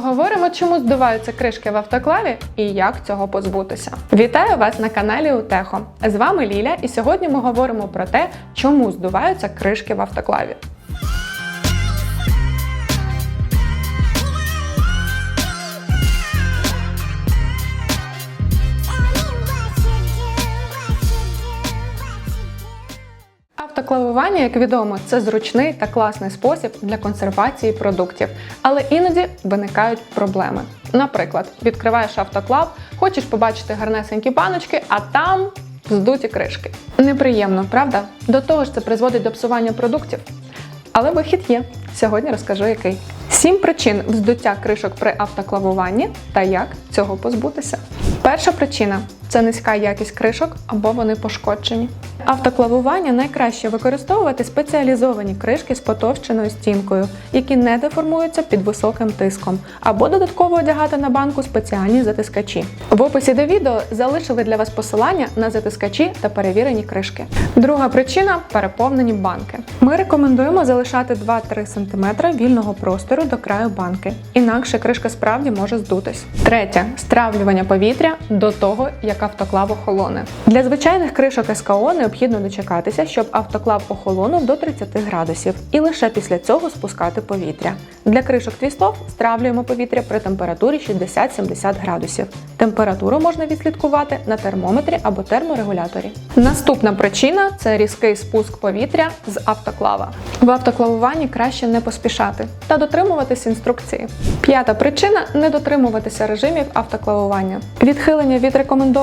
Поговоримо, чому здуваються кришки в автоклаві і як цього позбутися. Вітаю вас на каналі Утехо. З вами Ліля, і сьогодні ми говоримо про те, чому здуваються кришки в автоклаві. Автоклавування, як відомо, це зручний та класний спосіб для консервації продуктів, але іноді виникають проблеми. Наприклад, відкриваєш автоклав, хочеш побачити гарнесенькі баночки, а там здуті кришки. Неприємно, правда? До того ж, це призводить до псування продуктів. Але вихід є. Сьогодні розкажу який. Сім причин вздуття кришок при автоклавуванні та як цього позбутися. Перша причина це низька якість кришок або вони пошкоджені. Автоклавування найкраще використовувати спеціалізовані кришки з потовщеною стінкою, які не деформуються під високим тиском, або додатково одягати на банку спеціальні затискачі. В описі до відео залишили для вас посилання на затискачі та перевірені кришки. Друга причина переповнені банки. Ми рекомендуємо залишати 2-3 см вільного простору до краю банки, інакше кришка справді може здутись. Третє стравлювання повітря до того, як автоклав охолоне. Для звичайних кришок СКО необхідно дочекатися, щоб автоклав охолонув до 30 градусів, і лише після цього спускати повітря. Для кришок твістов стравлюємо повітря при температурі 60-70 градусів. Температуру можна відслідкувати на термометрі або терморегуляторі. Наступна причина це різкий спуск повітря з автоклава. В автоклавуванні краще не поспішати та дотримуватись інструкції. П'ята причина не дотримуватися режимів автоклавування. Відхилення від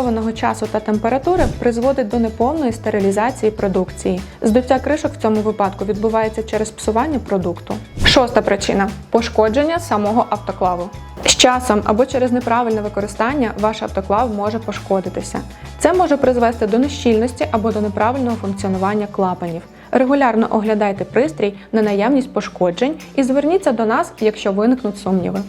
рекомендованого часу та температури призводить до неповної стерилізації продукції. Здуття кришок в цьому випадку відбувається через псування продукту. Шоста причина пошкодження самого автоклаву. З часом або через неправильне використання ваш автоклав може пошкодитися. Це може призвести до нещільності або до неправильного функціонування клапанів. Регулярно оглядайте пристрій на наявність пошкоджень і зверніться до нас, якщо виникнуть сумніви.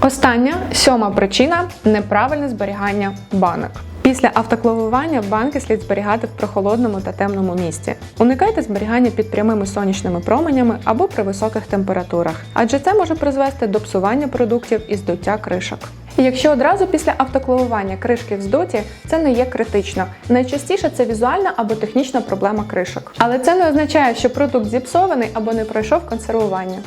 Остання сьома причина неправильне зберігання банок. Після автоклавування банки слід зберігати в прохолодному та темному місці. Уникайте зберігання під прямими сонячними променями або при високих температурах, адже це може призвести до псування продуктів і здуття кришок. Якщо одразу після автоклавування кришки вздуті, це не є критично. Найчастіше це візуальна або технічна проблема кришок. Але це не означає, що продукт зіпсований або не пройшов консервування.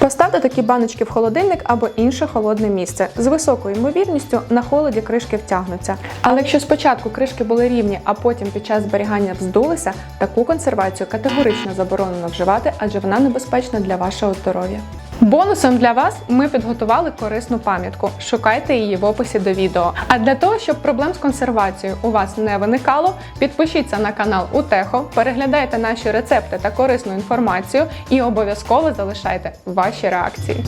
Поставте такі баночки в холодильник або інше холодне місце. З високою ймовірністю на холоді кришки втягнуться. Але якщо спочатку кришки були рівні, а потім під час зберігання вздулися, таку консервацію категорично заборонено вживати, адже вона небезпечна для вашого здоров'я. Бонусом для вас ми підготували корисну пам'ятку. Шукайте її в описі до відео. А для того, щоб проблем з консервацією у вас не виникало, підпишіться на канал Утехо, переглядайте наші рецепти та корисну інформацію і обов'язково залишайте ваші реакції.